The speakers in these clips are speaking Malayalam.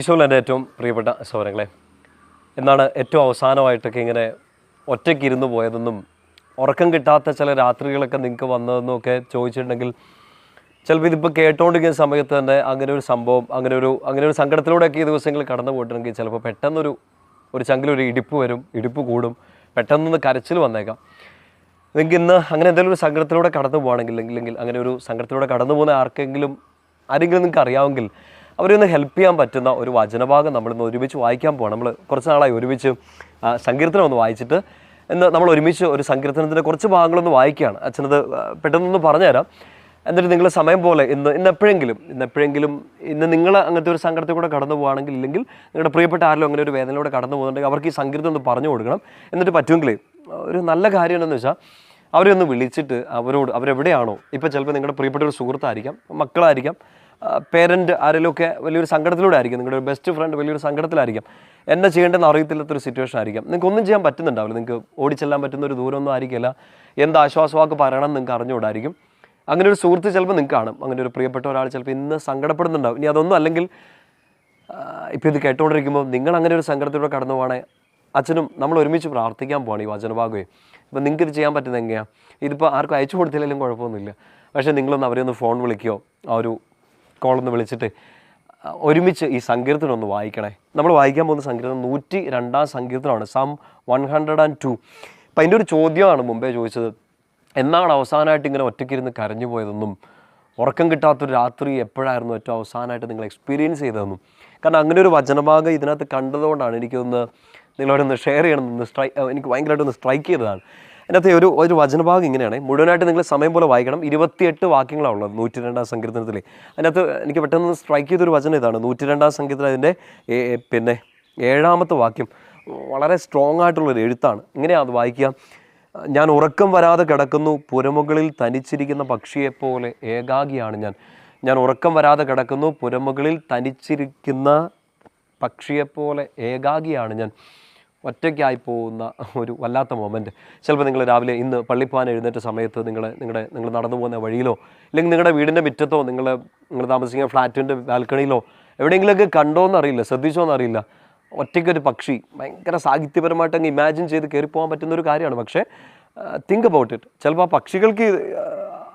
ഈശോയിൽ എന്റെ ഏറ്റവും പ്രിയപ്പെട്ട സൗരങ്ങളെ എന്നാണ് ഏറ്റവും അവസാനമായിട്ടൊക്കെ ഇങ്ങനെ ഒറ്റയ്ക്ക് ഇരുന്ന് പോയതെന്നും ഉറക്കം കിട്ടാത്ത ചില രാത്രികളൊക്കെ നിങ്ങൾക്ക് വന്നതെന്നും ഒക്കെ ചോദിച്ചിട്ടുണ്ടെങ്കിൽ ചിലപ്പോൾ ഇതിപ്പോൾ കേട്ടോണ്ടിരിക്കുന്ന സമയത്ത് തന്നെ അങ്ങനെ ഒരു സംഭവം അങ്ങനെ ഒരു അങ്ങനെ ഒരു സങ്കടത്തിലൂടെയൊക്കെ ഈ ദിവസങ്ങൾ കടന്നു പോയിട്ടുണ്ടെങ്കിൽ ചിലപ്പോൾ പെട്ടെന്നൊരു ഒരു ചങ്കിലൊരു ഇടിപ്പ് വരും ഇടിപ്പ് കൂടും പെട്ടെന്നൊന്ന് കരച്ചിൽ വന്നേക്കാം. നിങ്ങൾക്ക് ഇന്ന് അങ്ങനെ എന്തെങ്കിലും ഒരു സങ്കടത്തിലൂടെ കടന്നു പോകണമെങ്കിൽ അല്ലെങ്കിൽ അങ്ങനെ ഒരു സങ്കടത്തിലൂടെ കടന്നു പോകുന്ന ആർക്കെങ്കിലും ആരെങ്കിലും നിങ്ങൾക്ക് അറിയാമെങ്കിൽ അവരെ ഒന്ന് ഹെൽപ്പ് ചെയ്യാൻ പറ്റുന്ന ഒരു വചനഭാഗം നമ്മളിന്ന് ഒരുമിച്ച് വായിക്കാൻ പോകണം നമ്മൾ കുറച്ച് നാളായി ഒരുമിച്ച് സങ്കീർത്തനം ഒന്ന് വായിച്ചിട്ട് ഇന്ന് നമ്മൾ ഒരുമിച്ച് ഒരു സങ്കീർത്തനത്തിന്റെ കുറച്ച് ഭാഗങ്ങളൊന്ന് വായിക്കുകയാണ്. അച്ഛനത് പെട്ടെന്നൊന്ന് പറഞ്ഞുതരാം. എന്നിട്ട് നിങ്ങൾ സമയം പോലെ ഇന്ന് ഇന്ന് എപ്പോഴെങ്കിലും ഇന്ന് എപ്പോഴെങ്കിലും ഇന്ന് നിങ്ങൾ അങ്ങനത്തെ ഒരു സങ്കടത്തിൽ കൂടെ കടന്നു പോകുകയാണെങ്കിൽ ഇല്ലെങ്കിൽ നിങ്ങളുടെ പ്രിയപ്പെട്ട ആരെങ്കിലും അങ്ങനെ ഒരു വേദനയിലൂടെ കടന്നു പോകുന്നുണ്ടെങ്കിൽ അവർക്ക് ഈ സങ്കീർത്തം ഒന്ന് പറഞ്ഞു കൊടുക്കണം. എന്നിട്ട് പറ്റുമെങ്കിൽ ഒരു നല്ല കാര്യം എന്താണെന്ന് വെച്ചാൽ അവരെ ഒന്ന് വിളിച്ചിട്ട് അവരോട് അവരെവിടെയാണോ ഇപ്പോൾ ചിലപ്പോൾ നിങ്ങളുടെ പ്രിയപ്പെട്ട ഒരു സുഹൃത്തായിരിക്കാം മക്കളായിരിക്കാം പേരന്റ് ആരെങ്കിലുമൊക്കെ വലിയൊരു സങ്കടത്തിലൂടെ ആയിരിക്കും. നിങ്ങളുടെ ഒരു ബെസ്റ്റ് ഫ്രണ്ട് വലിയൊരു സങ്കടത്തിലായിരിക്കും. എന്നെ ചെയ്യേണ്ടതെന്ന് അറിയത്തില്ലാത്തൊരു സിറ്റുവേഷൻ ആയിരിക്കും. നിങ്ങൾക്ക് ഒന്നും ചെയ്യാൻ പറ്റുന്നുണ്ടാവില്ല. നിങ്ങൾക്ക് ഓടിച്ചെല്ലാൻ പറ്റുന്ന ഒരു ദൂരമൊന്നും ആയിരിക്കില്ല. എന്ത് ആശ്വാസവാക്ക് പറയണം നിങ്ങൾക്ക് അറിഞ്ഞുകൂടായിരിക്കും. അങ്ങനെ ഒരു സുഹൃത്ത് ചിലപ്പോൾ നിങ്ങൾക്ക് കാണും. അങ്ങനെ ഒരു പ്രിയപ്പെട്ട ഒരാൾ ചിലപ്പോൾ ഇന്ന് സങ്കടപ്പെടുന്നുണ്ടാവും. ഇനി അതൊന്നും അല്ലെങ്കിൽ ഇപ്പോൾ ഇത് കേട്ടുകൊണ്ടിരിക്കുമ്പോൾ നിങ്ങൾ അങ്ങനെ ഒരു സങ്കടത്തിലൂടെ കടന്നു പോകണേ അച്ഛനും നമ്മൾ ഒരുമിച്ച് പ്രാർത്ഥിക്കാൻ പോകണം ഈ വചനഭാഗമേ. ഇപ്പം നിങ്ങൾക്ക് ഇത് ചെയ്യാൻ പറ്റുന്നത് എങ്ങനെയാണ് ഇതിപ്പോൾ ആർക്കും അയച്ചു കൊടുത്തില്ലെങ്കിലും കുഴപ്പമൊന്നുമില്ല. പക്ഷേ നിങ്ങളൊന്ന് അവരെ ഒന്ന് ഫോൺ വിളിക്കുകയോ ആ ഒരു കോളൊന്ന് വിളിച്ചിട്ട് ഒരുമിച്ച് ഈ സങ്കീർത്തനം ഒന്ന് വായിക്കണേ. നമ്മൾ വായിക്കാൻ പോകുന്ന സങ്കീർത്തനം നൂറ്റി രണ്ടാം സങ്കീർത്തനമാണ്. Psalm one hundred and two അപ്പം അതിന്റെ ഒരു ചോദ്യമാണ് മുമ്പേ ചോദിച്ചത്. എന്നാണ് അവസാനമായിട്ട് ഇങ്ങനെ ഒറ്റയ്ക്കിരുന്ന് കരഞ്ഞു പോയതെന്നും ഉറക്കം കിട്ടാത്തൊരു രാത്രി എപ്പോഴായിരുന്നു ഏറ്റവും അവസാനമായിട്ട് നിങ്ങൾ എക്സ്പീരിയൻസ് ചെയ്തതെന്നും. കാരണം അങ്ങനെ ഒരു വചനഭാഗം ഇതിനകത്ത് കണ്ടതുകൊണ്ടാണ് എനിക്കൊന്ന് നിങ്ങളോടൊന്ന് ഷെയർ ചെയ്യണമെന്ന് സ്ട്രൈ എനിക്ക് ഭയങ്കരമായിട്ടൊന്ന് സ്ട്രൈക്ക് ചെയ്തതാണ്. അതിനകത്ത് ഒരു ഒരു വചനഭാഗം ഇങ്ങനെയാണ്. മുഴുവനായിട്ട് നിങ്ങൾ സമയം പോലെ വായിക്കണം. ഇരുപത്തിയെട്ട് വാക്യങ്ങളാണ് ഉള്ളത് നൂറ്റി രണ്ടാം സങ്കീർത്തനത്തിൽ. അതിനകത്ത് എനിക്ക് പെട്ടെന്ന് സ്ട്രൈക്ക് ചെയ്തൊരു വചനം ഇതാണ്. നൂറ്റി രണ്ടാം സംഗീതത്തിൽ അതിന്റെ പിന്നെ ഏഴാമത്തെ വാക്യം. വളരെ സ്ട്രോങ് ആയിട്ടുള്ളൊരു എഴുത്താണ്. ഇങ്ങനെയാണ് അത് വായിക്കുക. ഞാൻ ഉറക്കം വരാതെ കിടക്കുന്നു. പുരമുകളിൽ തനിച്ചിരിക്കുന്ന പക്ഷിയെപ്പോലെ ഏകാഗിയാണ് ഞാൻ. ഞാൻ ഉറക്കം വരാതെ കിടക്കുന്നു. പുരമുകളിൽ തനിച്ചിരിക്കുന്ന പക്ഷിയെപ്പോലെ ഏകാഗിയാണ് ഞാൻ. ഒറ്റയ്ക്കായി പോകുന്ന ഒരു വല്ലാത്ത മൊമെന്റ് ചിലപ്പോൾ നിങ്ങൾ രാവിലെ ഇന്ന് പള്ളിപ്പാൻ എഴുന്നേറ്റ സമയത്ത് നിങ്ങൾ നിങ്ങളുടെ നിങ്ങൾ നടന്നു പോകുന്ന വഴിയിലോ അല്ലെങ്കിൽ നിങ്ങളുടെ വീടിന്റെ മുറ്റത്തോ നിങ്ങൾ നിങ്ങൾ താമസിക്കുന്ന ഫ്ലാറ്റിന്റെ ബാൽക്കണിയിലോ എവിടെയെങ്കിലുമൊക്കെ കണ്ടോ എന്നറിയില്ല ശ്രദ്ധിച്ചോ എന്നറിയില്ല. ഒറ്റയ്ക്കൊരു പക്ഷി ഭയങ്കര സാഹിത്യപരമായിട്ട് അങ്ങ് ഇമാജിൻ ചെയ്ത് കയറിപ്പോകാൻ പറ്റുന്ന ഒരു കാര്യമാണ്. പക്ഷേ തിങ്ക് അബൌട്ട് ഇറ്റ് ചിലപ്പോൾ ആ പക്ഷികൾക്ക്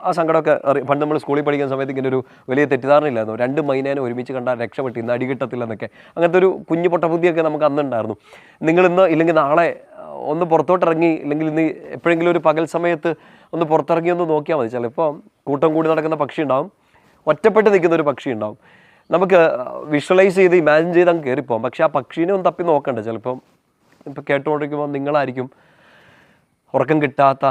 ആ, സങ്കടമൊക്കെ പണ്ട് നമ്മൾ സ്കൂളിൽ പഠിക്കുന്ന സമയത്ത് ഇങ്ങനെ ഒരു വലിയ തെറ്റിദ്ധാരണ ഇല്ലായിരുന്നു. രണ്ട് മൈനേനെ ഒരുമിച്ച് കണ്ടാൽ രക്ഷപ്പെട്ട് ഇന്ന് അടി കിട്ടത്തില്ലെന്നൊക്കെ അങ്ങനത്തെ ഒരു കുഞ്ഞു പൊട്ടബുദ്ധിയൊക്കെ നമുക്ക് അന്നുണ്ടായിരുന്നു. നിങ്ങൾ ഇന്ന് ഇല്ലെങ്കിൽ നാളെ ഒന്ന് ഒന്ന് പുറത്തോട്ടിറങ്ങി ഇല്ലെങ്കിൽ ഇന്ന് എപ്പോഴെങ്കിലും ഒരു പകൽ സമയത്ത് ഒന്ന് പുറത്തിറങ്ങി ഒന്ന് നോക്കിയാൽ മതി. ചിലപ്പോൾ കൂട്ടം കൂടി നടക്കുന്ന പക്ഷി ഉണ്ടാവും. ഒറ്റപ്പെട്ട് നിൽക്കുന്ന ഒരു പക്ഷി ഉണ്ടാവും. നമുക്ക് വിഷ്വലൈസ് ചെയ്ത് ഇമാജിൻ ചെയ്ത് അങ്ങ് കയറിപ്പോകാം പക്ഷേ ആ പക്ഷീനെ ഒന്ന് തപ്പി നോക്കണ്ട. ചിലപ്പം ഇപ്പം കേട്ടുകൊണ്ടിരിക്കുമ്പോൾ നിങ്ങളായിരിക്കും ഉറക്കം കിട്ടാത്ത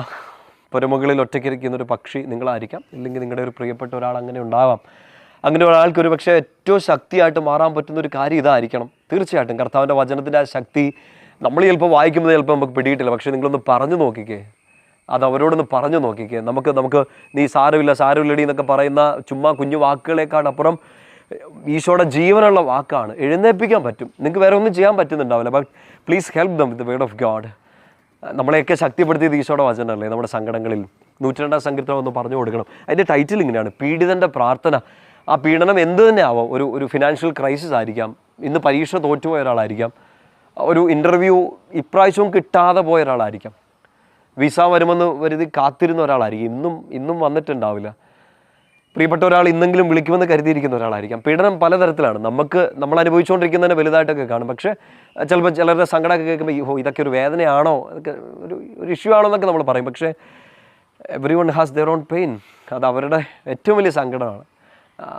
പുരമുകളിൽ ഒറ്റയ്ക്കിരിക്കുന്ന ഒരു പക്ഷി നിങ്ങളായിരിക്കാം. ഇല്ലെങ്കിൽ നിങ്ങളുടെ ഒരു പ്രിയപ്പെട്ട ഒരാൾ അങ്ങനെ ഉണ്ടാവാം. അങ്ങനെ ഒരാൾക്ക് ഒരു പക്ഷേ ഏറ്റവും ശക്തിയായിട്ട് മാറാൻ പറ്റുന്ന ഒരു കാര്യം ഇതായിരിക്കണം. തീർച്ചയായിട്ടും കർത്താവിന്റെ വചനത്തിന്റെ ആ ശക്തി നമ്മൾ ചിലപ്പോൾ വായിക്കുമ്പോൾ ചിലപ്പോൾ നമുക്ക് പിടിയിട്ടില്ല. പക്ഷേ നിങ്ങളൊന്ന് പറഞ്ഞു നോക്കിക്കേ. അത് അവരോടൊന്ന് പറഞ്ഞു നോക്കിക്കേ. നമുക്ക് നമുക്ക് നീ സാരമില്ല സാരമില്ലടി എന്നൊക്കെ പറയുന്ന ചുമ്മാ കുഞ്ഞു വാക്കുകളെക്കാളപ്പുറം ഈശോയുടെ ജീവനുള്ള വാക്കാണ്. എഴുന്നേൽപ്പിക്കാൻ പറ്റും. നിങ്ങൾക്ക് വേറെ ഒന്നും ചെയ്യാൻ പറ്റുന്നുണ്ടാവില്ല. But please help them with word of God നമ്മളെയൊക്കെ ശക്തിപ്പെടുത്തിയത് ഈശോയുടെ വചനമല്ലേ? നമ്മുടെ സങ്കടങ്ങളിൽ. നൂറ്റിരണ്ടാം സങ്കീർത്തനം ഒന്ന് പറഞ്ഞു കൊടുക്കണം. അതിന്റെ ടൈറ്റിൽ ഇങ്ങനെയാണ്. പീഡിതന്റെ പ്രാർത്ഥന. ആ പീഡനം എന്ത് തന്നെ ആവാം ഒരു ഒരു ഫിനാൻഷ്യൽ ക്രൈസിസ് ആയിരിക്കാം. ഇന്ന് പരീക്ഷ തോറ്റുപോയ ഒരാളായിരിക്കാം. ഒരു ഇന്റർവ്യൂ ഇപ്രാവശ്യവും കിട്ടാതെ പോയ ഒരാളായിരിക്കാം. വിസ വരുമെന്ന് വരുതി കാത്തിരുന്ന ഒരാളായിരിക്കും. ഇന്നും ഇന്നും വന്നിട്ടുണ്ടാവില്ല. പ്രിയപ്പെട്ട ഒരാൾ ഇന്നെങ്കിലും വിളിക്കുമെന്ന് കരുതിയിരിക്കുന്ന ഒരാളായിരിക്കാം. പീഡനം പലതരത്തിലാണ്. നമുക്ക് നമ്മൾ അനുഭവിച്ചുകൊണ്ടിരിക്കുന്നതിന് വലുതായിട്ടൊക്കെ കാണും. പക്ഷേ ചിലപ്പോൾ ചിലരുടെ സങ്കടമൊക്കെ കേൾക്കുമ്പോൾ ഓ ഇതൊക്കെ ഒരു വേദനയാണോ? ഇതൊക്കെ ഒരു ഒരു ഇഷ്യൂ ആണോ? എന്നൊക്കെ നമ്മൾ പറയും. പക്ഷേ everyone has their own pain അത് അവരുടെ ഏറ്റവും വലിയ സങ്കടമാണ്.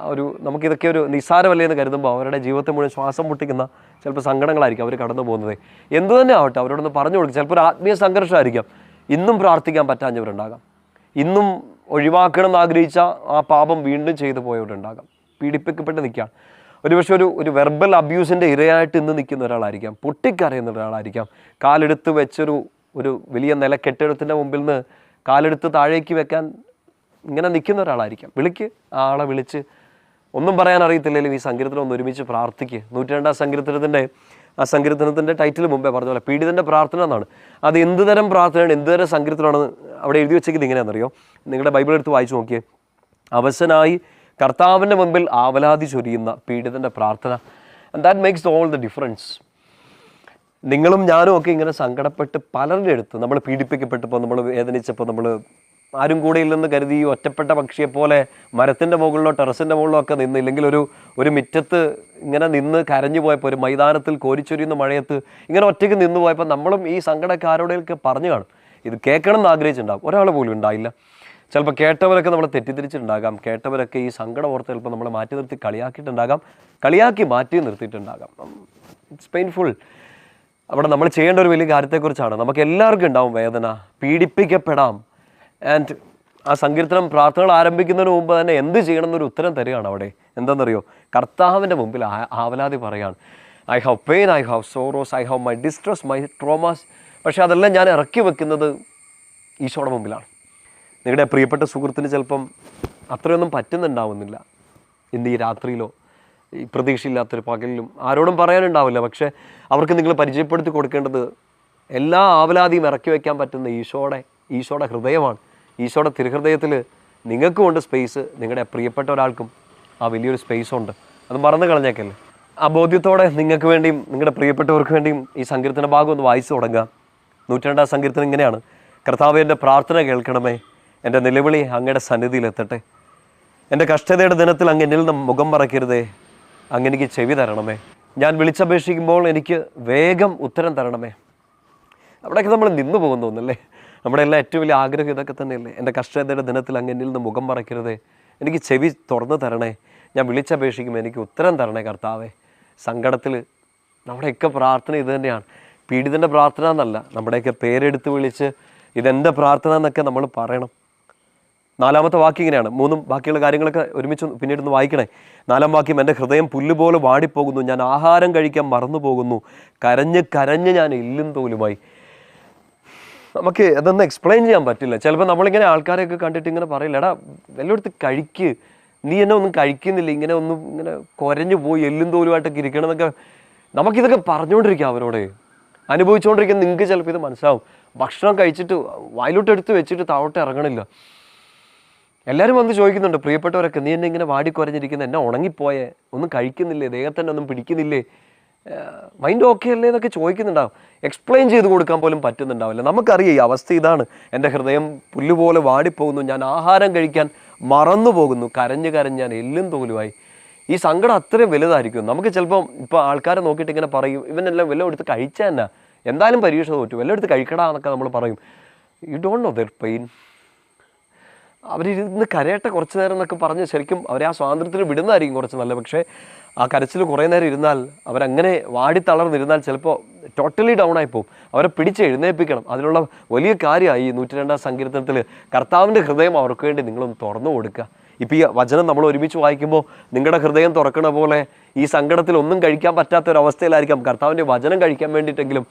ഒരു നമുക്കിതൊക്കെ ഒരു നിസ്സാരമല്ലേ എന്ന് കരുതുമ്പോൾ അവരുടെ ജീവിതത്തെ മുഴുവൻ ശ്വാസം മുട്ടിക്കുന്ന ചിലപ്പോൾ സങ്കടങ്ങളായിരിക്കും അവർ കടന്നു പോകുന്നത്. എന്തു തന്നെ ആവട്ടെ അവരോടൊന്ന് പറഞ്ഞു കൊടുക്കും. ചിലപ്പോൾ ഒരു ആത്മീയ സംഘർഷമായിരിക്കാം. ഇന്നും പ്രാർത്ഥിക്കാൻ പറ്റാഞ്ഞവരുണ്ടാകാം. ഇന്നും ഒഴിവാക്കണം എന്ന് ആഗ്രഹിച്ച ആ പാപം വീണ്ടും ചെയ്തു പോയവരുണ്ടാകാം. പീഡിപ്പിക്കപ്പെട്ട് നിൽക്കുകയാണ്. ഒരുപക്ഷെ ഒരു ഒരു വെർബൽ അബ്യൂസിന്റെ ഇരയായിട്ട് ഇന്ന് നിൽക്കുന്ന ഒരാളായിരിക്കാം പൊട്ടിക്കരയുന്ന ഒരാളായിരിക്കാം. കാലെടുത്ത് വെച്ചൊരു ഒരു വലിയ നില കെട്ടിടത്തിന്റെ മുമ്പിൽ നിന്ന് കാലെടുത്ത് താഴേക്ക് വെക്കാൻ ഇങ്ങനെ നിൽക്കുന്ന ഒരാളായിരിക്കാം. വിളിക്ക് ആ ആളെ വിളിച്ച്. ഒന്നും പറയാൻ അറിയത്തില്ലെങ്കിലും ഈ സങ്കീർത്തനം ഒന്ന് ഒരുമിച്ച് പ്രാർത്ഥിക്കുക നൂറ്റി രണ്ടാം സങ്കീർത്തനത്തിന്റെ സങ്കീർത്തനത്തിന്റെ ടൈറ്റിൽ മുമ്പേ പറഞ്ഞ പോലെ പീഡിതന്റെ പ്രാർത്ഥന എന്നാണ്. അത് എന്ത് തരം പ്രാർത്ഥനയാണ് എന്ത് തരം സങ്കീർത്തനമാണെന്ന് അവിടെ എഴുതി വെച്ചെങ്കിൽ ഇങ്ങനെയാണെന്നറിയോ? നിങ്ങളുടെ ബൈബിൾ എടുത്ത് വായിച്ചു നോക്കിയേ. അവശനായി കർത്താവിന്റെ മുമ്പിൽ ആവലാതി ചൊരിയുന്ന പീഡിതന്റെ പ്രാർത്ഥന. And that makes all the difference നിങ്ങളും ഞാനും ഒക്കെ ഇങ്ങനെ സങ്കടപ്പെട്ട് പലരുടെ അടുത്ത് നമ്മൾ പീഡിപ്പിക്കപ്പെട്ടപ്പോൾ നമ്മൾ വേദനിച്ചപ്പോൾ നമ്മൾ ആരും കൂടെ ഇല്ലെന്ന് കരുതി ഈ ഒറ്റപ്പെട്ട പക്ഷിയെ പോലെ മരത്തിന്റെ മുകളിലോ ടെറസിന്റെ മുകളിലോ ഒക്കെ നിന്ന് ഇല്ലെങ്കിൽ ഒരു ഒരു മുറ്റത്ത് ഇങ്ങനെ നിന്ന് കരഞ്ഞു പോയപ്പോൾ ഒരു മൈതാനത്തിൽ കോരിച്ചൊരിയുന്ന മഴയത്ത് ഇങ്ങനെ ഒറ്റയ്ക്ക് നിന്ന് പോയപ്പോൾ നമ്മളും ഈ സങ്കടമൊക്കെ ആരോടെയൊക്കെ പറഞ്ഞു കാണും. ഇത് കേൾക്കണം എന്ന് ആഗ്രഹിച്ചിട്ടുണ്ടാകും. ഒരാൾ പോലും ഉണ്ടായില്ല. ചിലപ്പോൾ കേട്ടവരൊക്കെ നമ്മളെ തെറ്റിദ്ധരിച്ചിട്ടുണ്ടാകാം. കേട്ടവരൊക്കെ ഈ സങ്കടം ഓർത്ത് ചിലപ്പോൾ നമ്മളെ മാറ്റി നിർത്തി കളിയാക്കിയിട്ടുണ്ടാകാം. കളിയാക്കി മാറ്റി നിർത്തിയിട്ടുണ്ടാകാം. ഇറ്റ്സ് പെയിൻഫുൾ അവിടെ നമ്മൾ ചെയ്യേണ്ട ഒരു വലിയ കാര്യത്തെക്കുറിച്ചാണ്. നമുക്ക് എല്ലാവർക്കും ഉണ്ടാവും വേദന. പീഡിപ്പിക്കപ്പെടാം. ആൻഡ് ആ സങ്കീർത്തനം പ്രാർത്ഥനകൾ ആരംഭിക്കുന്നതിന് മുമ്പ് തന്നെ എന്ത് ചെയ്യണം എന്നൊരു ഉത്തരം തരികയാണ് അവിടെ. എന്താണെന്നറിയോ കർത്താവിന്റെ മുമ്പിൽ ആവലാതി പറയാണ് I have pain I have sorrows I have my distress my traumas പക്ഷേ അതെല്ലാം ഞാൻ ഇറക്കി വെക്കുന്നത് ഈശോയുടെ മുമ്പിലാണ്. നിങ്ങളുടെ പ്രിയപ്പെട്ട സുഹൃത്തിന് ചിലപ്പം അത്രയൊന്നും പറ്റുന്നുണ്ടാവുന്നില്ല. ഇന്ന് ഈ രാത്രിയിലോ ഈ പ്രതീക്ഷയില്ലാത്തൊരു പകലിലും ആരോടും പറയാനുണ്ടാവില്ല. പക്ഷേ അവർക്ക് നിങ്ങൾ പരിചയപ്പെടുത്തി കൊടുക്കേണ്ടത് എല്ലാ ആവലാതിയും ഇറക്കി വയ്ക്കാൻ പറ്റുന്ന ഈശോയുടെ ഈശോയുടെ ഹൃദയമാണ്. ഈശോയുടെ തിരുഹൃദയത്തിൽ നിങ്ങൾക്കും ഉണ്ട് സ്പേസ്. നിങ്ങളുടെ പ്രിയപ്പെട്ട ഒരാൾക്കും ആ വലിയൊരു സ്പേസ് ഉണ്ട്. അത് മറന്നു കളഞ്ഞേക്കല്ലേ? ആ ബോധ്യത്തോടെ നിങ്ങൾക്ക് വേണ്ടിയും നിങ്ങളുടെ പ്രിയപ്പെട്ടവർക്ക് വേണ്ടിയും ഈ സങ്കീർത്തന ഭാഗം ഒന്ന് വായിച്ചു തുടങ്ങുക. നൂറ്റിരണ്ടാം സങ്കീർത്തനം ഇങ്ങനെയാണ്. കർത്താവ് എന്റെ പ്രാർത്ഥന കേൾക്കണമേ. എന്റെ നിലവിളി അങ്ങയുടെ സന്നിധിയിലെത്തട്ടെ എന്റെ കഷ്ടതയുടെ ദിനത്തിൽ അങ്ങ് എന്നിൽ നിന്ന് മുഖം മറക്കരുതേ അങ്ങ് എനിക്ക് ചെവി തരണമേ. ഞാൻ വിളിച്ചപേക്ഷിക്കുമ്പോൾ എനിക്ക് വേഗം ഉത്തരം തരണമേ. അവിടെയൊക്കെ നമ്മൾ നിന്നു പോകുന്നു തോന്നല്ലേ നമ്മുടെ എല്ലാ ഏറ്റവും വലിയ ആഗ്രഹം ഇതൊക്കെ തന്നെയല്ലേ? എന്റെ കഷ്ടതയുടെ ദിനത്തിൽ അങ്ങ് എന്നിൽ നിന്ന് മുഖം പറയ്ക്കരുതേ എനിക്ക് ചെവി തുറന്നു തരണേ. ഞാൻ വിളിച്ചപേക്ഷിക്കുമ്പോൾ എനിക്ക് ഉത്തരം തരണേ കർത്താവേ. സങ്കടത്തിൽ നമ്മുടെയൊക്കെ പ്രാർത്ഥന ഇത് തന്നെയാണ്. പീഡിതന്റെ പ്രാർത്ഥന എന്നല്ല നമ്മുടെയൊക്കെ പേരെടുത്ത് വിളിച്ച് ഇതെന്റെ പ്രാർത്ഥന എന്നൊക്കെ നമ്മൾ പറയണം. നാലാമത്തെ വാക്യം ഇങ്ങനെയാണ്. മൂന്നും ബാക്കിയുള്ള കാര്യങ്ങളൊക്കെ ഒരുമിച്ച് പിന്നീട് ഒന്ന് വായിക്കണേ. നാലാം വാക്യം എന്റെ ഹൃദയം പുല്ലുപോലെ വാടിപ്പോകുന്നു. ഞാൻ ആഹാരം കഴിക്കാൻ മറന്നു പോകുന്നു കരഞ്ഞ് കരഞ്ഞ് ഞാൻ ഇല്ലും തോലുമായി. നമുക്ക് അതൊന്നും എക്സ്പ്ലെയിൻ ചെയ്യാൻ പറ്റില്ല. ചിലപ്പോൾ നമ്മളിങ്ങനെ ആൾക്കാരെയൊക്കെ കണ്ടിട്ട് ഇങ്ങനെ പറയില്ല എടാ വല്ലയിടത്ത് കഴിക്ക്. നീ എന്നെ ഒന്നും കഴിക്കുന്നില്ല. ഇങ്ങനെ ഒന്നും ഇങ്ങനെ കുരഞ്ഞു പോയി എല്ലും തോലുമായിട്ടൊക്കെ ഇരിക്കണം എന്നൊക്കെ നമുക്കിതൊക്കെ പറഞ്ഞുകൊണ്ടിരിക്കാം അവരോട്. അനുഭവിച്ചുകൊണ്ടിരിക്കുന്ന നിങ്ങൾക്ക് ചിലപ്പോൾ ഇത് മനസ്സിലാവും. ഭക്ഷണം കഴിച്ചിട്ട് വായിലോട്ട് എടുത്ത് വെച്ചിട്ട് താഴോട്ട് ഇറങ്ങണില്ല. എല്ലാവരും വന്ന് ചോദിക്കുന്നുണ്ട് പ്രിയപ്പെട്ടവരൊക്കെ നീ എന്നെ ഇങ്ങനെ വാടിക്കുറഞ്ഞിരിക്കുന്ന എന്നെ ഉണങ്ങിപ്പോയേ? ഒന്നും കഴിക്കുന്നില്ലേ? ദേഹത്തന്നെ ഒന്നും പിടിക്കുന്നില്ലേ? മൈൻഡ് ഓക്കെ അല്ലേ എന്നൊക്കെ ചോദിക്കുന്നുണ്ടാവും. എക്സ്പ്ലെയിൻ ചെയ്ത് കൊടുക്കാൻ പോലും പറ്റുന്നുണ്ടാവില്ല. നമുക്കറിയാം ഈ അവസ്ഥ ഇതാണ്. എന്റെ ഹൃദയം പുല്ലുപോലെ വാടിപ്പോകുന്നു. ഞാൻ ആഹാരം കഴിക്കാൻ മറന്നു പോകുന്നു കരഞ്ഞ് കരഞ്ഞ് ഞാൻ എല്ലും തോലുമായി ഈ സങ്കടം അത്രയും വലുതായിരിക്കും. നമുക്ക് ചിലപ്പം ഇപ്പോൾ ആൾക്കാരെ നോക്കിയിട്ട് ഇങ്ങനെ പറയും ഇവനെല്ലാം വല്ലതും എടുത്ത് കഴിച്ചാൽ തന്നെ എന്തായാലും പരീക്ഷ തോറ്റു. വല്ലതും എടുത്ത് കഴിക്കടാ എന്നൊക്കെ നമ്മൾ പറയും. You don't know their pain അവരിരുന്ന് കരയട്ടെ കുറച്ച് നേരം എന്നൊക്കെ പറഞ്ഞ് ശരിക്കും അവരെ ആ സ്വാതന്ത്ര്യത്തിൽ വിടുന്നതായിരിക്കും കുറച്ച് നല്ല. പക്ഷേ ആ കരച്ചിൽ കുറേ നേരം ഇരുന്നാൽ അവരങ്ങനെ വാടി തളർന്നിരുന്നാൽ ചിലപ്പോൾ ടോട്ടലി ഡൗൺ ആയി പോകും അവരെ പിടിച്ച് എഴുന്നേൽപ്പിക്കണം. അതിനുള്ള വലിയ കാര്യമായി ഈ നൂറ്റി രണ്ടാം സങ്കീർത്തനത്തിൽ കർത്താവിന്റെ ഹൃദയം അവർക്ക് വേണ്ടി നിങ്ങളൊന്ന് തുറന്നു കൊടുക്കുക ഇപ്പോൾ ഈ വചനം നമ്മൾ ഒരുമിച്ച് വായിക്കുമ്പോൾ നിങ്ങളുടെ ഹൃദയം തുറക്കണ പോലെ ഈ സങ്കടത്തിൽ ഒന്നും കഴിക്കാൻ പറ്റാത്ത ഒരു അവസ്ഥയിലായിരിക്കാം. കർത്താവിന്റെ വചനം കഴിക്കാൻ വേണ്ടിയിട്ടെങ്കിലും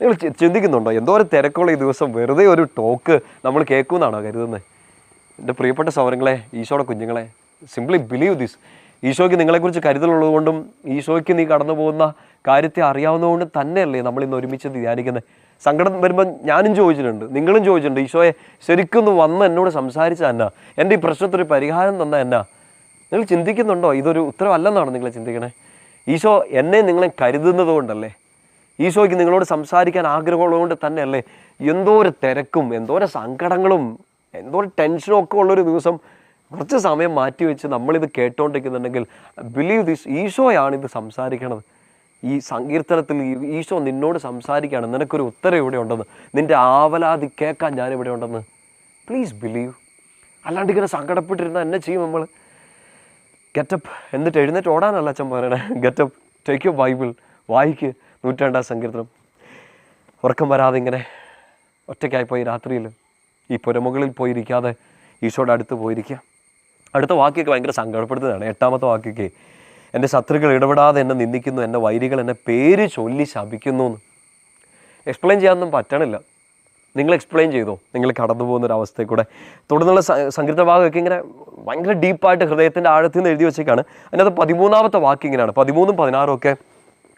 നിങ്ങൾ ചിന്തിക്കുന്നുണ്ടോ? എന്തോ ഒരു തിരക്കുള്ള ഈ ദിവസം വെറുതെ ഒരു ടോക്ക് നമ്മൾ കേൾക്കുമെന്നാണോ കരുതുന്നത്? എന്റെ പ്രിയപ്പെട്ട സൗരങ്ങളെ ഈശോയുടെ കുഞ്ഞുങ്ങളെ സിംപ്ലി ബിലീവ് ദിസ് ഈശോയ്ക്ക് നിങ്ങളെക്കുറിച്ച് കരുതലുള്ളതുകൊണ്ടും ഈശോയ്ക്ക് നീ കടന്നു പോകുന്ന കാര്യത്തെ അറിയാവുന്നതുകൊണ്ട് തന്നെയല്ലേ നമ്മൾ ഇന്ന് ഒരുമിച്ച് ധ്യാനിക്കുന്നത്. സങ്കടം വരുമ്പോൾ ഞാനും ചോദിച്ചിട്ടുണ്ട് നിങ്ങളും ചോദിച്ചിട്ടുണ്ട് ഈശോയെ ശരിക്കും ഒന്ന് വന്ന് എന്നോട് സംസാരിച്ച എന്നാ? എന്റെ ഈ പ്രശ്നത്തിനൊരു പരിഹാരം തന്ന എന്നാ? നിങ്ങൾ ചിന്തിക്കുന്നുണ്ടോ? ഇതൊരു ഉത്തരവല്ലെന്നാണ് നിങ്ങൾ ചിന്തിക്കണേ. ഈശോ എന്നെ നിങ്ങളെ കരുതുന്നത് കൊണ്ടല്ലേ? ഈശോയ്ക്ക് നിങ്ങളോട് സംസാരിക്കാൻ ആഗ്രഹമുള്ളതുകൊണ്ട് തന്നെയല്ലേ? എന്തോരം തിരക്കും എന്തോരം സങ്കടങ്ങളും എന്തോരം ടെൻഷനും ഒക്കെ ഉള്ളൊരു ദിവസം കുറച്ച് സമയം മാറ്റി വെച്ച് നമ്മളിത് കേട്ടോണ്ടിരിക്കുന്നുണ്ടെങ്കിൽ ബിലീവ് ദിസ് ഈശോയാണ് ഇത് സംസാരിക്കണത്. ഈ സങ്കീർത്തനത്തിൽ ഈശോ നിന്നോട് സംസാരിക്കുകയാണ്. നിനക്കൊരു ഉത്തരം ഇവിടെ ഉണ്ടെന്ന്. നിന്റെ ആവലാതി കേൾക്കാൻ ഞാൻ ഇവിടെ ഉണ്ടെന്ന്. പ്ലീസ് ബിലീവ് അല്ലാണ്ട് ഇങ്ങനെ സങ്കടപ്പെട്ടിരുന്ന എന്നെ ചെയ്യും നമ്മൾ? ഗെറ്റപ്പ് എന്നിട്ട് എഴുന്നേറ്റ് ഓടാനല്ല അച്ഛൻ പറയണേ. ഗെറ്റപ്പ് ടേക്ക് യു ബൈബിൾ വായിക്ക്. നൂറ്റാണ്ടാം സങ്കീർത്തനം. ഉറക്കം വരാതെ ഇങ്ങനെ ഒറ്റയ്ക്കായി പോയി രാത്രിയിൽ. ഈ പുരമുകളിൽ പോയിരിക്കാതെ ഈശോയുടെ അടുത്ത് പോയിരിക്കുക. അടുത്ത വാക്യൊക്കെ ഭയങ്കര സങ്കടപ്പെടുത്തുന്നതാണ് എട്ടാമത്തെ വാക്യൊക്കെ എന്റെ ശത്രുക്കൾ ഇടപെടാതെ എന്നെ നിന്ദിക്കുന്നു എന്റെ വൈരികൾ എന്നെ പേര് ചൊല്ലി ശപിക്കുന്നു എന്ന്. എക്സ്പ്ലെയിൻ ചെയ്യാനൊന്നും പറ്റണില്ല. നിങ്ങൾ എക്സ്പ്ലെയിൻ ചെയ്തോ? നിങ്ങൾ കടന്നു പോകുന്ന ഒരു അവസ്ഥയിൽ കൂടെ. തുടർന്നുള്ള സംഗീത ഭാഗമൊക്കെ ഇങ്ങനെ ഭയങ്കര ഡീപ്പായിട്ട് ഹൃദയത്തിന്റെ ആഴത്തിൽ നിന്ന് എഴുതി വെച്ചേക്കാണ്. അതിനകത്ത് പതിമൂന്നാമത്തെ വാക്യം ഇങ്ങനെയാണ്. പതിമൂന്നും പതിനാറും ഒക്കെ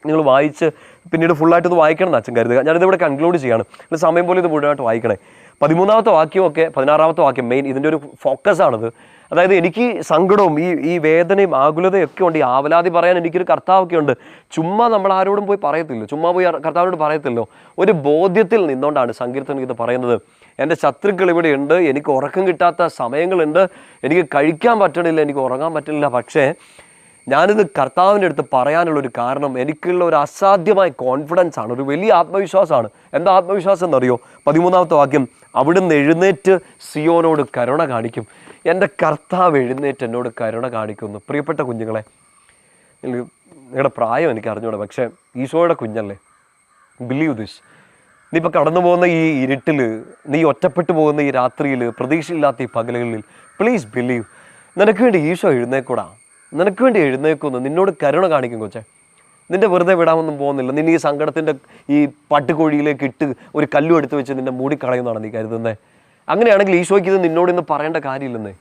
നിങ്ങൾ വായിച്ച് പിന്നീട് ഫുള്ളായിട്ട് ഇത് വായിക്കണം എന്ന് അച്ഛൻ കരുതുക. ഞാനിതിവിടെ കൺക്ലൂഡ് ചെയ്യാണ്. നിങ്ങൾ സമയം പോലെ ഇത് മുഴുവനായിട്ട് വായിക്കണേ. പതിമൂന്നാമത്തെ വാക്യമൊക്കെ പതിനാറാമത്തെ വാക്യം മെയിൻ ഇതിന്റെ ഒരു ഫോക്കസ് ആണത്. അതായത് എനിക്ക് സങ്കടവും ഈ ഈ വേദനയും ആകുലതയും ഒക്കെ ഉണ്ട്. ഈ ആവലാതി പറയാൻ എനിക്കൊരു കർത്താവൊക്കെ ഉണ്ട്. ചുമ്മാ നമ്മൾ ആരോടും പോയി പറയത്തില്ല ചുമ്മാ പോയി കർത്താവിനോട് പറയത്തില്ലോ ഒരു ബോധ്യത്തിൽ നിന്നുകൊണ്ടാണ് സങ്കീർത്തനം ഇത് പറയുന്നത്. എന്റെ ശത്രുക്കൾ ഇവിടെ ഉണ്ട്. എനിക്ക് ഉറക്കം കിട്ടാത്ത സമയങ്ങളുണ്ട്. എനിക്ക് കഴിക്കാൻ പറ്റണില്ല. എനിക്ക് ഉറങ്ങാൻ പറ്റണില്ല. പക്ഷേ ഞാനിത് കർത്താവിന്റെ അടുത്ത് പറയാനുള്ള ഒരു കാരണം എനിക്കുള്ള ഒരു അസാധ്യമായ കോൺഫിഡൻസ് ആണ് ഒരു വലിയ ആത്മവിശ്വാസമാണ്. എന്താ ആത്മവിശ്വാസം എന്നറിയോ? പതിമൂന്നാമത്തെ വാക്യം അവിടുന്ന് എഴുന്നേറ്റ് സിയോനോട് കരുണ കാണിക്കും. എന്റെ കർത്താവ് എഴുന്നേറ്റ് എന്നോട് കരുണ കാണിക്കുന്നു. പ്രിയപ്പെട്ട കുഞ്ഞുങ്ങളെ നിങ്ങളുടെ പ്രായം എനിക്ക് അറിഞ്ഞൂടെ പക്ഷേ ഈശോയുടെ കുഞ്ഞല്ലേ? ബിലീവ് ദിസ് നീ ഇപ്പോൾ കടന്നു പോകുന്ന ഈ ഇരുട്ടിൽ നീ ഒറ്റപ്പെട്ടു പോകുന്ന ഈ രാത്രിയിൽ പ്രതീക്ഷയില്ലാത്ത ഈ പകലുകളിൽ പ്ലീസ് ബിലീവ് നിനക്ക് വേണ്ടി ഈശോ എഴുന്നേക്കൂടാ. നിനക്ക് വേണ്ടി എഴുന്നേക്കുന്നു നിന്നോട് കരുണ കാണിക്കും കൊച്ചേ. നിന്റെ വെറുതെ വിടാമൊന്നും പോകുന്നില്ല. നിന്നെ ഈ സങ്കടത്തിന്റെ ഈ പട്ടുകോഴിയിലേക്ക് ഇട്ട് ഒരു കല്ലും എടുത്ത് വെച്ച് നിന്നെ മൂടിക്കളയുന്നതാണ് നീ കരുതുന്നേ. അങ്ങനെയാണെങ്കിൽ ഈശോയ്ക്ക് ഇത് നിന്നോട് ഇന്ന് പറയേണ്ട കാര്യമില്ലെന്നേ.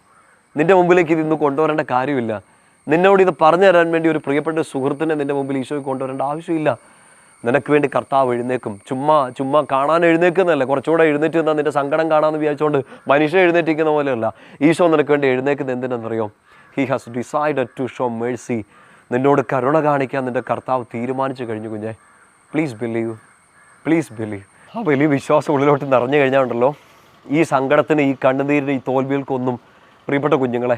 നിന്റെ മുമ്പിലേക്ക് ഇത് ഇന്ന് കൊണ്ടുവരേണ്ട കാര്യമില്ല. നിന്നോട് ഇത് പറഞ്ഞു തരാൻ വേണ്ടി ഒരു പ്രിയപ്പെട്ട സുഹൃത്തിനെ നിന്റെ മുമ്പിൽ ഈശോയ്ക്ക് കൊണ്ടുവരേണ്ട ആവശ്യമില്ല. നിനക്ക് വേണ്ടി കർത്താവ് എഴുന്നേക്കും ചുമ്മാ ചുമ്മാ കാണാൻ എഴുന്നേക്കുന്നതല്ല കുറച്ചുകൂടെ എഴുന്നേറ്റ് നിന്നാൽ നിന്റെ സങ്കടം കാണാമെന്ന് വിചാരിച്ചുകൊണ്ട് മനുഷ്യൻ എഴുന്നേറ്റിരിക്കുന്ന പോലെയല്ല. ഈശോ നിനക്ക് വേണ്ടി എഴുന്നേക്കുന്നത് എന്തിനെന്നറിയോ? He has decided to show mercy നിന്നോട് കരുണ കാണിക്കാൻ നിന്റെ കർത്താവ് തീരുമാനിച്ചു കഴിഞ്ഞു കുഞ്ഞെ. പ്ലീസ് ബിലീവ് പ്ലീസ് ബിലീവ് ആ വലിയ വിശ്വാസം ഉള്ളിലോട്ട് നിറഞ്ഞു കഴിഞ്ഞാൽ ഉണ്ടല്ലോ. ഈ സങ്കടത്തിന് ഈ കണ്ണുനീരിന് ഈ തോൽവികൾക്കൊന്നും പ്രിയപ്പെട്ട കുഞ്ഞുങ്ങളെ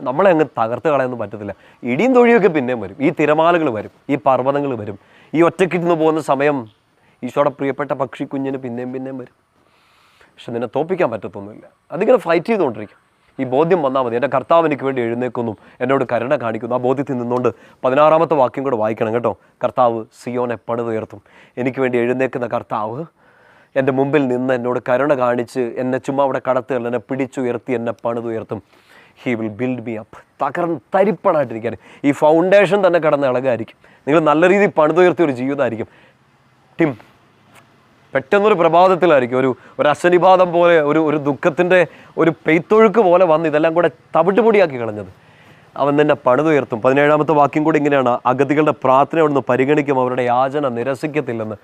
നമ്മളെ അങ്ങ് തകർത്ത് കളയൊന്നും പറ്റത്തില്ല. ഇടിയും തൊഴിയൊക്കെ പിന്നെയും വരും. ഈ തിരമാലകൾ വരും. ഈ പർവതങ്ങൾ വരും. ഈ ഒറ്റക്കിരുന്ന് പോകുന്ന സമയം ഈശോയുടെ പ്രിയപ്പെട്ട പക്ഷി കുഞ്ഞിന് പിന്നെയും പിന്നെയും വരും. പക്ഷെ നിന്നെ തോപ്പിക്കാൻ പറ്റത്തൊന്നുമില്ല. അതിങ്ങനെ ഫൈറ്റ് ചെയ്തുകൊണ്ടിരിക്കും. ഈ ബോധ്യം വന്നാൽ മതി. എന്റെ കർത്താവ് എനിക്ക് വേണ്ടി എഴുന്നേക്കുന്നു എന്നോട് കരുണ കാണിക്കുന്നു. ആ ബോധ്യത്തിൽ നിന്നുകൊണ്ട് പതിനാറാമത്തെ വാക്യം കൂടെ വായിക്കണം കേട്ടോ. കർത്താവ് സിയോനെ പണിതുയർത്തും എനിക്ക് വേണ്ടി എഴുന്നേക്കുന്ന കർത്താവ് എന്റെ മുമ്പിൽ നിന്ന് എന്നോട് കരുണ കാണിച്ച് എന്നെ ചുമ്മാ അവിടെ കടത്തുകൾ എന്നെ പിടിച്ചുയർത്തി എന്നെ പണിതുയർത്തും he will build me up തകർന്ന് തരിപ്പണായിട്ടിരിക്കാൻ ഈ ഫൗണ്ടേഷൻ തന്നെ കിടന്ന് ഇളകായിരിക്കും. നിങ്ങൾ നല്ല രീതിയിൽ പണിതുയർത്തിയ ഒരു ജീവിതമായിരിക്കും. ടിം പെട്ടെന്നൊരു പ്രഭാതത്തിലായിരിക്കും. ഒരു ഒരു അശനിപാതം പോലെ ഒരു ഒരു ദുഃഖത്തിന്റെ ഒരു പെയ്ത്തൊഴുക്ക് പോലെ വന്ന് ഇതെല്ലാം കൂടെ തവിട്ടുപൊടിയാക്കി കളഞ്ഞത്. അവൻ തന്നെ പണിതുയർത്തും. പതിനേഴാമത്തെ വാക്യം കൂടി ഇങ്ങനെയാണ്. അഗതികളുടെ പ്രാർത്ഥന അവിടുന്ന് പരിഗണിക്കും. അവരുടെ യാചന നിരസിക്കത്തില്ലെന്ന്.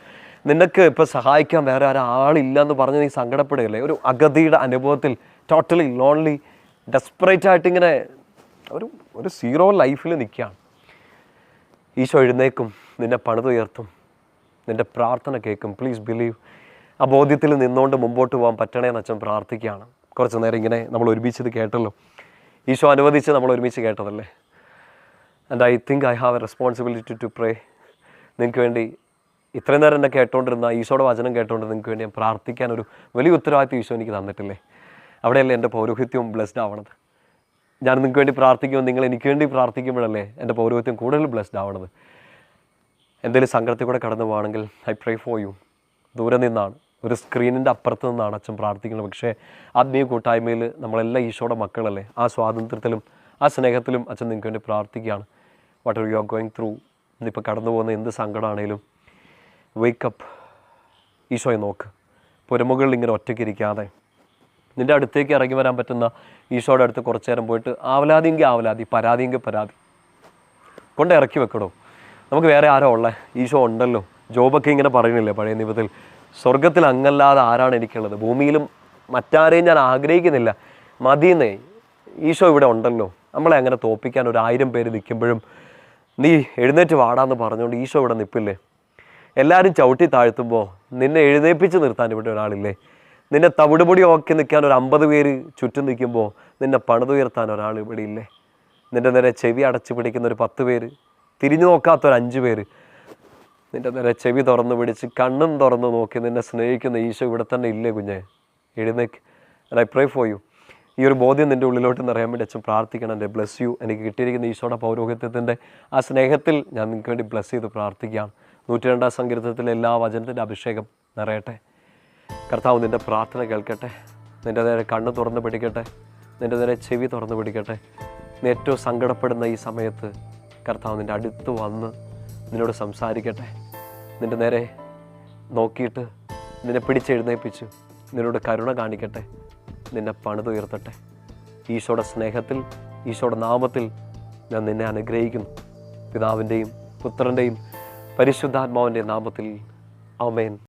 നിനക്ക് ഇപ്പോൾ സഹായിക്കാൻ വേറെ ഒരാളില്ല എന്ന് പറഞ്ഞ് നീ സങ്കടപ്പെടുകയല്ലേ? ഒരു അഗതിയുടെ അനുഭവത്തിൽ ടോട്ടലി ലോൺലി ഡെസ്പറേറ്റ് ആയിട്ട് ഇങ്ങനെ ഒരു ഒരു സീറോ ലൈഫിൽ നിൽക്കുകയാണ്. ഈശോ എഴുന്നേക്കും. നിന്നെ പണിതുയർത്തും. നിന്റെ പ്രാർത്ഥന കേൾക്കും. പ്ലീസ് ബിലീവ് ആ ബോധ്യത്തിൽ നിന്നുകൊണ്ട് മുമ്പോട്ട് പോകാൻ പറ്റണേ എന്ന് അച്ഛൻ പ്രാർത്ഥിക്കുകയാണ്. കുറച്ച് നേരം ഇങ്ങനെ നമ്മൾ ഒരുമിച്ചത് കേട്ടല്ലോ. ഈശോ അനുവദിച്ച് നമ്മൾ ഒരുമിച്ച് കേട്ടതല്ലേ? And I think I have a responsibility to pray നിങ്ങൾക്ക് വേണ്ടി ഇത്രയും നേരം എന്നെ കേട്ടോണ്ടിരുന്ന ഈശോയുടെ വചനം കേട്ടോണ്ട് നിങ്ങൾക്ക് വേണ്ടി ഞാൻ പ്രാർത്ഥിക്കാൻ ഒരു വലിയ ഉത്തരവാദിത്വം ഈശോ എനിക്ക് തന്നിട്ടില്ലേ? അവിടെയല്ലേ എന്റെ പൗരോഹിത്യവും ബ്ലെസ്ഡ് ആവണത്. ഞാൻ നിങ്ങൾക്ക് വേണ്ടി പ്രാർത്ഥിക്കുമ്പോൾ നിങ്ങൾ എനിക്ക് വേണ്ടി പ്രാർത്ഥിക്കുമ്പോഴല്ലേ എന്റെ പൗരോഹിത്യം കൂടുതൽ ബ്ലെസ്ഡ് ആവണത്. എന്തെങ്കിലും സങ്കടത്തിൽ കൂടെ കടന്നു പോവാണെങ്കിൽ ഐ പ്രേ ഫോർ യു ദൂരെ നിന്നാണ്. ഒരു സ്ക്രീനിന്റെ അപ്പുറത്ത് നിന്നാണ് അച്ഛൻ പ്രാർത്ഥിക്കുന്നത്. പക്ഷേ ആത്മീയ കൂട്ടായ്മയിൽ നമ്മളെല്ലാം ഈശോയുടെ മക്കളല്ലേ ആ സ്വാതന്ത്ര്യത്തിലും ആ സ്നേഹത്തിലും അച്ഛൻ നിങ്ങൾക്ക് വേണ്ടി പ്രാർത്ഥിക്കുകയാണ്. What are you are going through ഇന്നിപ്പോൾ കടന്നു പോകുന്ന എന്ത് സങ്കടമാണേലും വേക്കപ്പ് ഈശോയെ നോക്ക്. പുരമുകളിൽ ഇങ്ങനെ ഒറ്റയ്ക്ക് ഇരിക്കാതെ. നിന്റെ അടുത്തേക്ക് ഇറങ്ങി വരാൻ പറ്റുന്ന ഈശോയുടെ അടുത്ത് കുറച്ചു നേരം പോയിട്ട് ആവലാതിയെങ്കിൽ ആവലാതി പരാതിയെങ്കിൽ പരാതി. കൊണ്ട് ഇറക്കി വെക്കടോ. നമുക്ക് വേറെ ആരോ ഉള്ളത് ഈശോ ഉണ്ടല്ലോ. ജോബൊക്കെ ഇങ്ങനെ പറയുന്നില്ലേ പഴയ നിയമത്തിൽ? സ്വർഗത്തിൽ അങ്ങല്ലാതെ ആരാണ് എനിക്കുള്ളത്? ഭൂമിയിലും മറ്റാരെയും ഞാൻ ആഗ്രഹിക്കുന്നില്ല. മതിയെന്നേ ഈശോ ഇവിടെ ഉണ്ടല്ലോ. നമ്മളെ അങ്ങനെ തോപ്പിക്കാൻ ഒരു ആയിരം പേര് നിൽക്കുമ്പോഴും നീ എഴുന്നേറ്റ് വാടാന്ന് പറഞ്ഞുകൊണ്ട് ഈശോ ഇവിടെ നിൽപ്പില്ലേ? എല്ലാവരും ചവിട്ടി താഴ്ത്തുമ്പോൾ നിന്നെ എഴുന്നേപ്പിച്ച് നിർത്താൻ ഇവിടെ ഒരാളില്ലേ? നിന്നെ തവിടുപൊടി ഓക്കി നിൽക്കാൻ ഒരു അമ്പത് പേര് ചുറ്റും നിൽക്കുമ്പോൾ നിന്നെ പണിതുയർത്താൻ ഒരാൾ ഇവിടെ ഇല്ലേ? നിന്റെ നേരെ ചെവി അടച്ചു പിടിക്കുന്ന ഒരു പത്ത് പേര് തിരിഞ്ഞു നോക്കാത്ത ഒരു അഞ്ച് പേര്. നിന്റെ നേരെ ചെവി തുറന്ന് പിടിച്ച് കണ്ണും തുറന്ന് നോക്കി നിന്നെ സ്നേഹിക്കുന്ന ഈശോ ഇവിടെ തന്നെ ഇല്ലേ കുഞ്ഞേ? എഴുന്നേക്ക്. ഐ പ്രേ ഫോർ യു ഈ ഒരു ബോധ്യം നിന്റെ ഉള്ളിലോട്ട് നിറയാൻ വേണ്ടി അച്ഛൻ പ്രാർത്ഥിക്കണം. എന്റെ ബ്ലസ് യു എനിക്ക് കിട്ടിയിരിക്കുന്ന ഈശോയുടെ പൗരോഹിത്യത്തിന്റെ ആ സ്നേഹത്തിൽ ഞാൻ നിങ്ങൾക്ക് വേണ്ടി ബ്ലസ് ചെയ്ത് പ്രാർത്ഥിക്കുകയാണ്. നൂറ്റി രണ്ടാം സങ്കീർത്തത്തിലെ എല്ലാ വചനത്തിന്റെ അഭിഷേകം നിറയട്ടെ. കർത്താവ് നിന്റെ പ്രാർത്ഥന കേൾക്കട്ടെ. നിന്റെ നേരെ കണ്ണ് തുറന്ന് പിടിക്കട്ടെ. നിന്റെ നേരെ ചെവി തുറന്ന് പിടിക്കട്ടെ. നീ ഏറ്റവും സങ്കടപ്പെടുന്ന ഈ സമയത്ത് കർത്താവ് നിന്റെ അടുത്ത് വന്ന് നിന്നോട് സംസാരിക്കട്ടെ. നിന്റെ നേരെ നോക്കിയിട്ട് നിന്നെ പിടിച്ചെഴുന്നേൽപ്പിച്ച് നിന്നോട് കരുണ കാണിക്കട്ടെ. നിന്നെ പണിതുയർത്തട്ടെ ഈശോയുടെ സ്നേഹത്തിൽ ഈശോയുടെ നാമത്തിൽ ഞാൻ നിന്നെ അനുഗ്രഹിക്കുന്നു. പിതാവിന്റെയും പുത്രന്റെയും പരിശുദ്ധാത്മാവിന്റെ നാമത്തിൽ. ആമേൻ.